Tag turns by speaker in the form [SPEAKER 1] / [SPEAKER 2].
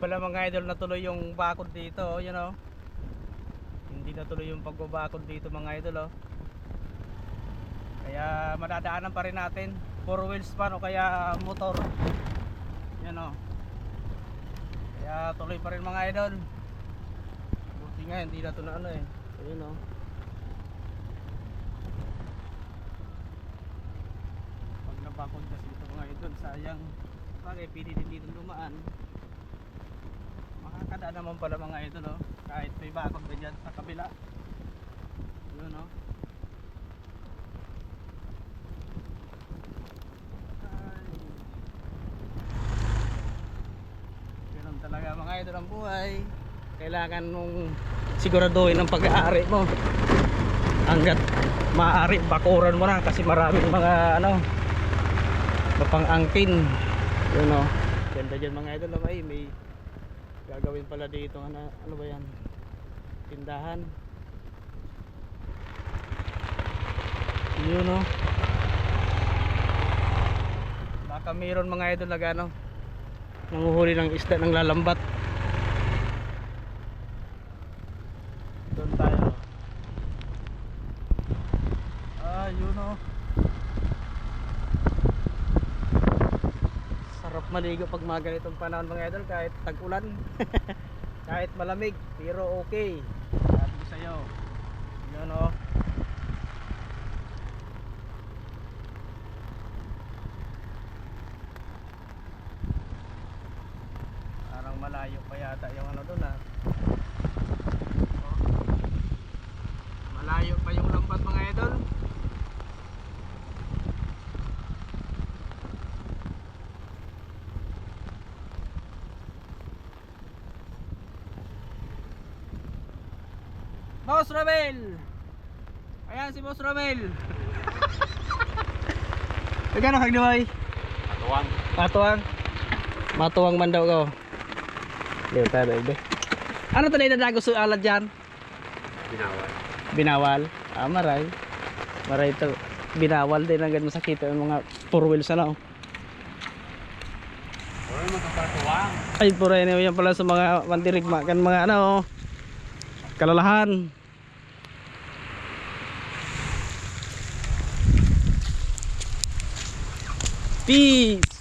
[SPEAKER 1] pala mga idol natuloy yung bakod dito, oh, you know. Hindi natuloy yung pagbabakod dito mga idol, oh. Kaya madadaanan pa rin natin. Four wheels pa no kaya motor. Yan oh. Kaya tuloy pa rin mga idol. Buti nga hindi na to na ano eh. Ayun oh. Pag nabakod kasi ito mga idol, sayang. Bagay, pili din dito dumaan. Naman pala mga idol oh. Kahit may bakod ba dyan sa kabila. Yun oh. Ganun talaga mga idol ang buhay. Kailangan nung siguraduhin ang pag-aari mo. Hanggat maaari, bakuran mo na kasi maraming mga ano, mapang-angkin. Yun o. Ganda dyan mga idol. oh. Ay, may gagawin pala dito. Ano, ano ba yan? Tindahan. Yun o. Baka mayroon mga idol na gano. Nanguhuli ng isda ng lalambat. Doon tayo. Ah, yun o. Sarap maligo pag mga ganitong panahon mga idol kahit tag-ulan. kahit malamig pero okay. Sabi ko sa'yo. Yun o. Parang malayo pa yata yung ano doon ah. Oh. Malayo pa yung lambat mga idol. Boss Romel! Ayan si Boss Romel! Magkano kag duway?
[SPEAKER 2] Tuwang.
[SPEAKER 1] Matuwang. Matuwang man daw ko. Liw tayo baby. Ano to na idadago sa alad dyan?
[SPEAKER 2] Binawal.
[SPEAKER 1] Binawal. Ah, maray. Maray to. Binawal din ang ganun masakit yung mga four wheels ano.
[SPEAKER 2] Para tuwang.
[SPEAKER 1] Ay, puro yan yan pala sa mga mandirigma kan mga ano. Kalalahan. Peace.